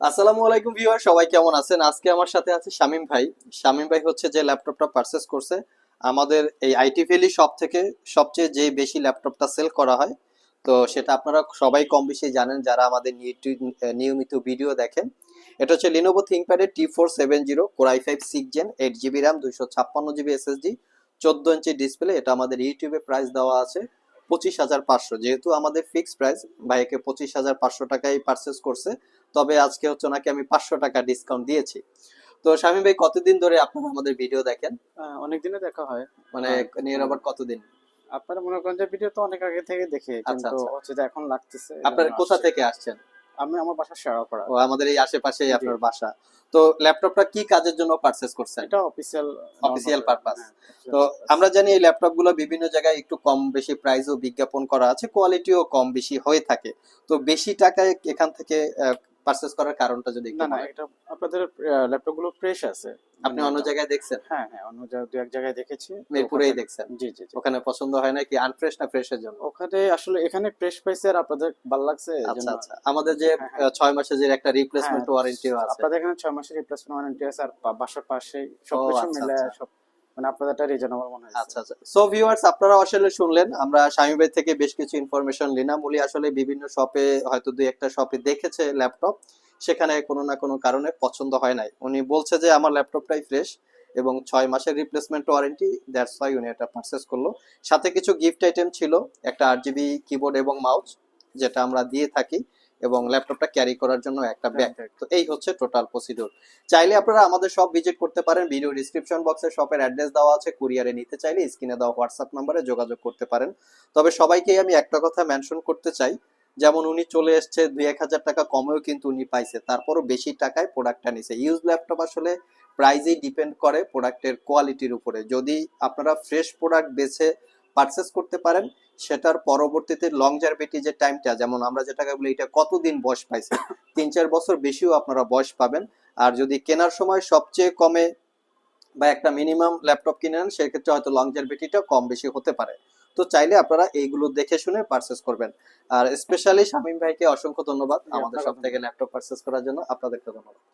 আসসালামু আলাইকুম ভিউয়ার, সবাই কেমন আছেন? আজকে আমার সাথে আছে শামিম ভাই। শামিম ভাই হচ্ছে যে ল্যাপটপটা পারচেস করছে, আমাদের এই আইটি ভ্যালি শপ থেকে সবচেয়ে যে বেশি ল্যাপটপটা সেল করা হয়। তো সেটা আপনারা সবাই কম বেশি জানেন যারা আমাদের নিয়মিত- ভিডিও দেখেন। এটা হচ্ছে Lenovo থিঙ্কপ্যাডের T four seven zero core i five six gen eight GB RAM দুইশো ছাপ্পান্ন জিবি এসএসডি চোদ্দ ইঞ্চি ডিসপ্লে এটা আমাদের ইউটিউবে প্রাইস দেওয়া আছে। পঁচিশ হাজার পাঁচশো। যেহেতু আমাদের ফিক্স প্রাইস ভাইকে পঁচিশ হাজার পাঁচশো টাকায় পারচেস করছে তবে আজকে হচ্ছে ওনাকে আমি পাঁচশো টাকা ডিসকাউন্ট দিয়েছি। তো স্বামী ভাই কতদিন ধরে আপনারা আমাদের ভিডিও দেখেন? অনেক দিনে দেখা হয়। মানে। নিয়ে আবার কতদিন? আপনারা মনে করেন যে ভিডিও তো অনেক আগে থেকে দেখে কিন্তু আচ্ছা। হচ্ছে এখন লাগতেছে। আপনারা কোথা থেকে আসছেন? আমি আমার বাসা শেয়ার করা। ও আমাদের এই আশেপাশেই আপনার বাসা। তো ল্যাপটপটা কি কাজের জন্য পারচেজ করছেন? এটা অফিসিয়াল অফিসিয়াল পারপাস তো আমরা জানি এই ল্যাপটপগুলো বিভিন্ন জায়গায় একটু কম বেশি প্রাইসও বিজ্ঞাপন করা আছে কোয়ালিটিও কম বেশি হয়ে থাকে। তো বেশি টাকায় এখান থেকে পারচেস করার কারণটা যদি একটু না না এটা আপনাদের ল্যাপটপগুলো ফ্রেশ আছে। আপনি অন্য জায়গায় দেখছেন? হ্যাঁ হ্যাঁ অন্য জায়গায় দু এক জায়গায় দেখেছি। মিরপুরেই দেখছেন? জি জি ওখানে পছন্দ হয় না কি আনফ্রেশ না ফ্রেশের জন্য? ওখানে আসলে এখানে ফ্রেশ পাইছে আর আপনাদের ভালো লাগছে আচ্ছা আচ্ছা। আমাদের যে হ্যাঁ, হ্যাঁ। ছয় মাসের যে একটা রিপ্লেসমেন্ট হ্যাঁ, ওয়ারেন্টিও আছে। আপনাদের এখানে ছয় মাসের রিপ্লেসমেন্ট ওয়ারেন্টি আছে আর বাসার পাশেই সবকিছু আচ্ছা, মিলে আচ্ছা। সব মানে আপনাদেরটা রিজনেবল মনে হয় আচ্ছা আচ্ছা। সো ভিউয়ার্স আপনারা আসলে শুনলেন, আমরা স্বামী ভাই থেকে বেশ কিছু ইনফরমেশন নিলাম। উনি আসলে বিভিন্ন শপে হয়তো দুই একটা শপে দেখেছে ল্যাপটপ সেখানে কোনো না কোনো কারণে পছন্দ হয় নাই। উনি বলছে যে, আমার ল্যাপটপটাই ফ্রেশ এবং ছয় মাসের রিপ্লেসমেন্ট ওয়ারেন্টি দ্যাটস ওয়াই উনি এটা পারচেস করল। সাথে কিছু গিফট আইটেম ছিল, একটা আট জিবি কিবোর্ড এবং মাউস যেটা আমরা দিয়ে থাকি। এবং ল্যাপটপটা ক্যারি করার জন্য একটা ব্যাগ তো এই হচ্ছে টোটাল প্রসিডিউর চাইলে আপনারা আমাদের সব ভিজিট করতে পারেন। ভিডিও ডিসক্রিপশন বক্সে শপের অ্যাড্রেস দেওয়া আছে। কুরিয়ারে নিতে চাইলে স্ক্রিনে দেওয়া হোয়াটসঅ্যাপ নাম্বারে যোগাযোগ করতে পারেন। তবে সবাইকেই আমি একটা কথা মেনশন করতে চাই। যেমন উনি চলে এসছে দুই এক হাজার টাকা কমেও কিন্তু উনি পাইছে। তারপরও বেশি টাকায় প্রোডাক্টটা নিছে। ইউজ ল্যাপটপ আসলে প্রাইজেই ডিপেন্ড করে প্রোডাক্টের কোয়ালিটির উপরে। যদি আপনারা ফ্রেশ প্রোডাক্ট বেছে পারচেস করতে পারেন সেটার পরবর্তীতে লং জার্ভিটি যে টাইমটা যেমন আমরা যেটাকে বলি এটা কতদিন বয়স পাইছে? তিন চার বছর বেশিও আপনারা বয়স পাবেন। আর যদি কেনার সময় সবচেয়ে কমে বা একটা মিনিমাম ল্যাপটপ কিনে নেন সেক্ষেত্রে হয়তো লং জার্ভিটিটা কম বেশি হতে পারে। তো চাইলে আপনারা এইগুলো দেখে শুনে পারচেস করবেন। আর স্পেশালি শামীম ভাইকে অসংখ্য ধন্যবাদ আমাদের সব থেকে ল্যাপটপ পারচেস করার জন্য। আপনাদেরকে ধন্যবাদ।